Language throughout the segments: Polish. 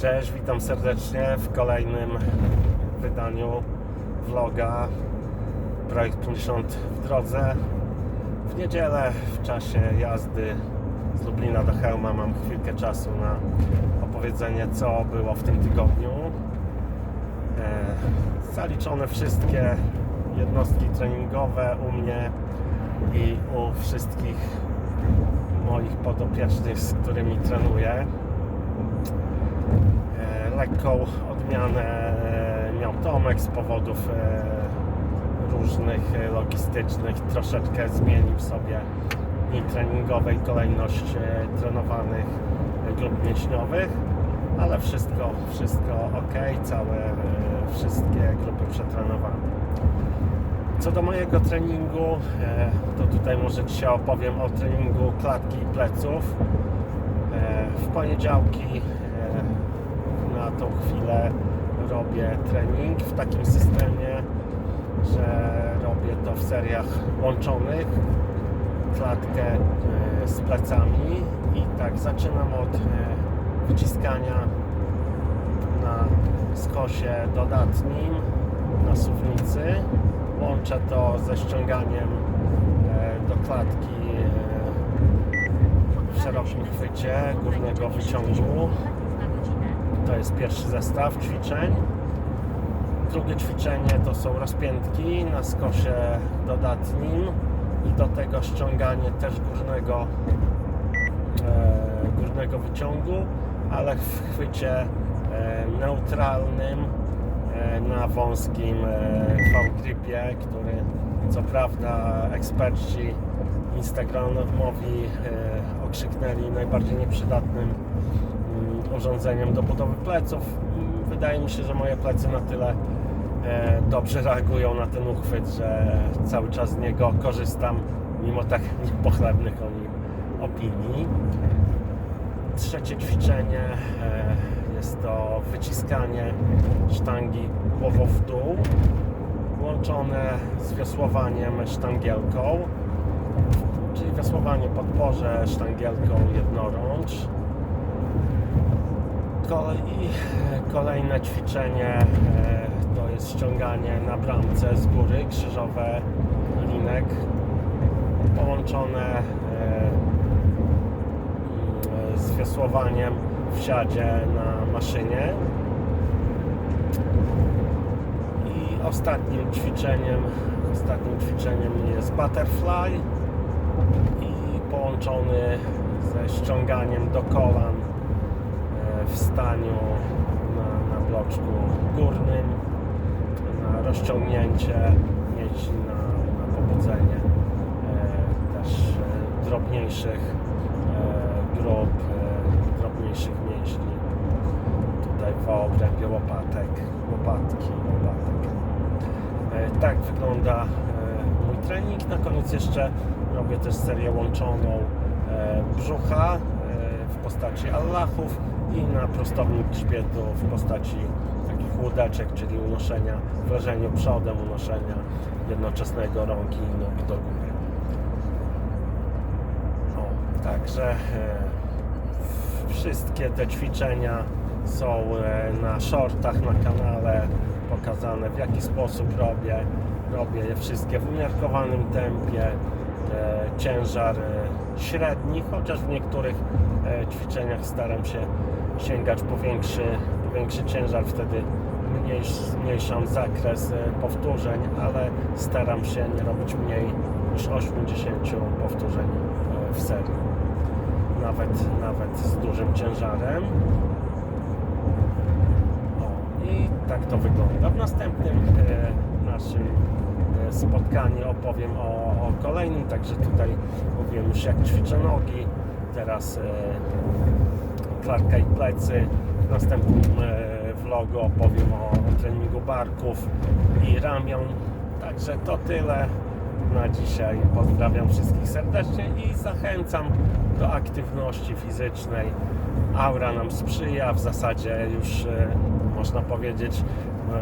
Cześć, witam serdecznie w kolejnym wydaniu vloga Projekt 50 w drodze. W niedzielę w czasie jazdy z Lublina do Chełma mam chwilkę czasu na opowiedzenie co było w tym tygodniu. E, zaliczone wszystkie jednostki treningowe u mnie i u wszystkich moich podopiecznych, z którymi trenuję. E, lekką odmianę miał Tomek z powodów e, różnych logistycznych. Troszeczkę zmienił sobie dni treningowe i kolejność e, trenowanych grup mięśniowych, ale wszystko, wszystko ok, całe wszystkie grupy przetrenowane. Co do mojego treningu, to tutaj może dzisiaj opowiem o treningu klatki i pleców. Poniedziałki e, na tą chwilę robię trening w takim systemie, że robię to w seriach łączonych, klatkę e, z plecami i tak zaczynam od e, wyciskania na skosie dodatnim na suwnicy. Łączę to ze ściąganiem do klatki szerokim chwycie górnego wyciągu. To jest pierwszy zestaw ćwiczeń. Drugie ćwiczenie to są rozpiętki na skosie dodatnim i do tego ściąganie też górnego, e, górnego wyciągu, ale w chwycie e, neutralnym e, na wąskim e, V-gripie, który co prawda eksperci instagramowi e, okrzyknęli najbardziej nieprzydatnym mm, urządzeniem do budowy pleców. Mm, Wydaje mi się, że moje plecy na tyle e, dobrze reagują na ten uchwyt, że cały czas z niego korzystam, mimo tak niepochlebnych o nim opinii. Trzecie ćwiczenie e, jest to wyciskanie sztangi głową w dół, łączone z wiosłowaniem sztangielką, czyli wiosłowanie podporze sztangielką jednorącz. Kolej, kolejne ćwiczenie e, to jest ściąganie na bramce z góry, krzyżowe linek połączone e, z wiosłowaniem w siadzie na maszynie. I ostatnim ćwiczeniem, ostatnim ćwiczeniem jest butterfly i połączony ze ściąganiem do kolan e, w staniu na, na bloczku górnym na rozciągnięcie mięśni na, na pobudzenie e, też e, drobniejszych grup, drobniejszych mięśni tutaj w obrębie łopatek, łopatki, łopatek. Tak wygląda trening. Na koniec jeszcze robię też serię łączoną e, brzucha e, w postaci allahów i na prostownik grzbietu w postaci takich łódeczek, czyli unoszenia w leżeniu przodem, unoszenia jednoczesnego rąk i nogi do góry. O, także e, wszystkie te ćwiczenia są e, na shortach na kanale pokazane w jaki sposób robię. Robię je wszystkie w umiarkowanym tempie. E, Ciężar e, średni, chociaż w niektórych ćwiczeniach staram się sięgać po większy, po większy ciężar, wtedy mniejsz, zmniejszam zakres powtórzeń, ale staram się nie robić mniej niż 80 powtórzeń w serii nawet, nawet z dużym ciężarem. O, I tak to wygląda. W następnym e, naszym e, spotkaniu opowiem o, o kolejnym, także tutaj mówiłem już jak ćwiczę nogi, teraz e, klarka i plecy. W następnym e, vlogu opowiem o treningu barków i ramion. Także to tyle na dzisiaj. Pozdrawiam wszystkich serdecznie i zachęcam do aktywności fizycznej. Aura nam sprzyja, w zasadzie już e, można powiedzieć,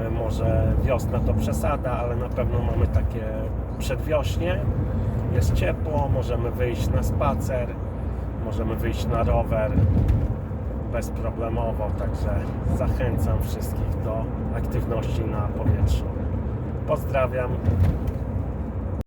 e, może wiosna to przesada, ale na pewno mamy takie przedwiośnie. Jest ciepło, możemy wyjść na spacer, możemy wyjść na rower. bezproblemowo, także zachęcam wszystkich do aktywności na powietrzu. Pozdrawiam.